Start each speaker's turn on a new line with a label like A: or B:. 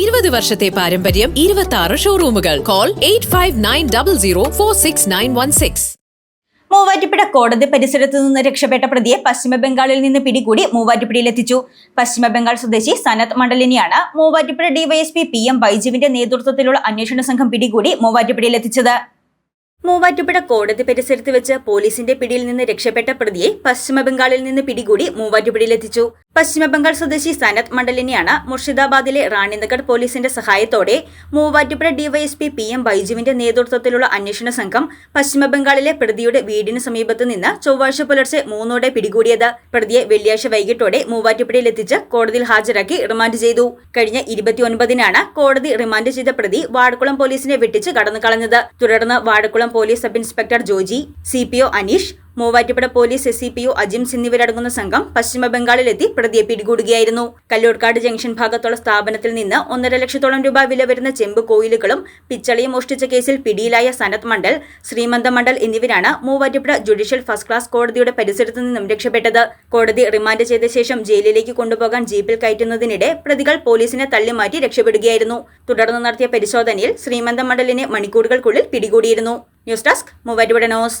A: ഇരുപത് വർഷത്തെ പാരമ്പര്യം ഇരുപത്തി ആറ് ഷോറൂമുകൾ call eight five nine double zero four six nine one six
B: Muvattupuzha കോടതി പരിസരത്തു നിന്ന് രക്ഷപ്പെട്ട പ്രതിയെ പശ്ചിമ ബംഗാളിൽ നിന്ന് പിടികൂടി മൂവാറ്റുപുഴയിലെത്തിച്ചു. പശ്ചിമ ബംഗാൾ സ്വദേശി സനത് മണ്ഡലിനെയാണ് മൂവാറ്റുപുഴ ഡിവൈഎസ്പി പി എം ബൈജുവിന്റെ നേതൃത്വത്തിലുള്ള അന്വേഷണ സംഘം പിടികൂടി മൂവാറ്റുപുഴയിലെത്തിച്ചത്. മൂവാറ്റുപുഴ കോടതി പരിസരത്ത് വെച്ച് പോലീസിന്റെ പിടിയിൽ നിന്ന് രക്ഷപ്പെട്ട പ്രതിയെ പശ്ചിമ ബംഗാളിൽ നിന്ന് പിടികൂടി മൂവാറ്റുപുഴയിലെത്തിച്ചു. പശ്ചിമ ബംഗാൾ സ്വദേശി സനത് മണ്ഡലിനെയാണ് മുർഷിദാബാദിലെ റാണിനഗർ പോലീസിന്റെ സഹായത്തോടെ Muvattupuzha D Y S P P M ബൈജുവിന്റെ നേതൃത്വത്തിലുള്ള അന്വേഷണ സംഘം പശ്ചിമ ബംഗാളിലെ പ്രതിയുടെ വീടിന് സമീപത്ത് നിന്ന് ചൊവ്വാഴ്ച പുലർച്ചെ മൂന്നോടെ പിടികൂടിയത്. പ്രതിയെ വെള്ളിയാഴ്ച വൈകിട്ടോടെ മൂവാറ്റുപുഴയിലെത്തിച്ച് കോടതിയിൽ ഹാജരാക്കി റിമാൻഡ് ചെയ്തു. കഴിഞ്ഞ ഇരുപത്തിയൊൻപതിനാണ് കോടതി റിമാൻഡ് ചെയ്ത പ്രതി വാഴക്കുളം പോലീസിനെ വെട്ടിച്ച് കടന്നു കളഞ്ഞത് തുടർന്ന് Vazhakkulam police sub inspector Joji C Aneesh Muvattupuzha police S C P O Ajims എന്നിവരടങ്ങുന്ന സംഘം പശ്ചിമ ബംഗാളിലെത്തി പ്രതിയെ പിടികൂടുകയായിരുന്നു. കല്ലൂർക്കാട് ജംഗ്ഷൻ ഭാഗത്തുള്ള സ്ഥാപനത്തിൽ നിന്ന് ഒന്നര ലക്ഷത്തോളം രൂപ വില വരുന്ന ചെമ്പ് കോയിലുകളും പിച്ചളിയും മോഷ്ടിച്ച കേസിൽ പിടിയിലായ സനത് മണ്ഡൽ ശ്രീമന്ത മണ്ഡൽ എന്നിവരാണ് മൂവാറ്റുപുഴ ജുഡീഷ്യൽ ഫസ്റ്റ് ക്ലാസ് കോടതിയുടെ പരിസരത്ത് നിന്നും രക്ഷപ്പെട്ടത്. കോടതി റിമാൻഡ് ചെയ്ത ശേഷം ജയിലിലേക്ക് കൊണ്ടുപോകാൻ ജീപ്പിൽ കയറ്റുന്നതിനിടെ പ്രതികൾ പോലീസിനെ തള്ളിമാറ്റി രക്ഷപ്പെടുകയായിരുന്നു. തുടർന്ന് നടത്തിയ പരിശോധനയിൽ ശ്രീമന്ത മണ്ഡലിനെ മണിക്കൂറുകൾക്കുള്ളിൽ പിടികൂടിയിരുന്നു. News desk Muvattupuzha news.